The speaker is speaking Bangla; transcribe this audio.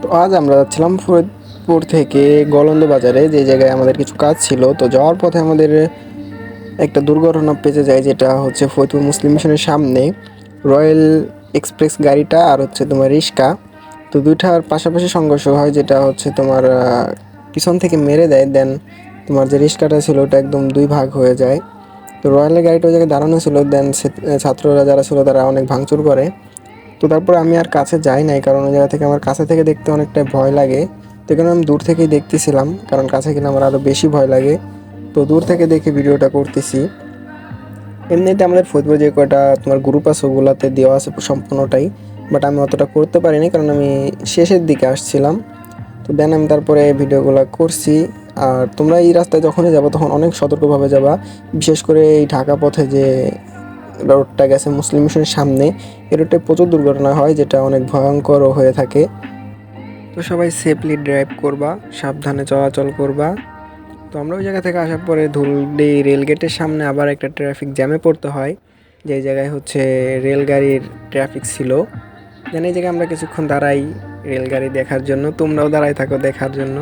তো আজ আমরা যাচ্ছিলাম ফরিদপুর থেকে গলন্দ বাজারে, যে জায়গায় আমাদের কিছু কাজ ছিল। তো যাওয়ার পথে আমাদের একটা দুর্ঘটনা পেতে যায়, যেটা হচ্ছে ফরিদপুর মুসলিম মিশনের সামনে। রয়্যাল এক্সপ্রেস গাড়িটা আর হচ্ছে তোমার রিক্সা। তো দুইটার পাশাপাশি সংঘর্ষ হয়, যেটা হচ্ছে তোমার পিছন থেকে মেরে দেয় দেন তোমার যে রিক্সাটা ছিল, ওটা একদম দুই ভাগ হয়ে যায়। তো রয়্যালের গাড়িটা ওই জায়গায় দাঁড়ানো ছিল দেন ছাত্ররা যারা ছিল, তারা অনেক ভাঙচুর করে। তো তারপরে আমি আর কাছে যাই নাই, কারণ ওই জায়গা থেকে আমার কাছে থেকে দেখতে অনেকটা ভয় লাগে। তো এখানে আমি দূর থেকেই দেখতেছিলাম, কারণ কাছে গেলে আমার আরও বেশি ভয় লাগে। তো দূর থেকে দেখে ভিডিওটা করতেছি। এমনিতে আমাদের ফরিদপুর যে কয়টা তোমার গ্রুপ আছে, ওগুলাতে দেওয়া আছে সম্পূর্ণটাই বাট আমি অতটা করতে পারিনি, কারণ আমি শেষের দিকে আসছিলাম। তো দেন আমি তারপরে ভিডিওগুলো করছি। আর তোমরা এই রাস্তায় যখনই যাব, তখন অনেক সতর্কভাবে যাবা। বিশেষ করে এই ঢাকা পথে যে রোডটা গেছে মুসলিম মিশনের সামনে। এই রোডটায় প্রচুর দুর্ঘটনা হয়, যেটা অনেক ভয়ঙ্করও হয়ে থাকে। তো সবাই সেফলি ড্রাইভ করবা, সাবধানে চলাচল করবা। তো আমরা ওই জায়গা থেকে আসার পরে ধুলডি রেলগেটের সামনে আবার একটা ট্রাফিক জ্যামে পড়তে হয়, যে জায়গায় হচ্ছে রেলগাড়ির ট্রাফিক ছিল। দেন এই জায়গায় আমরা কিছুক্ষণ দাঁড়াই রেলগাড়ি দেখার জন্য, তোমরাও দাঁড়াই থাকো দেখার জন্য।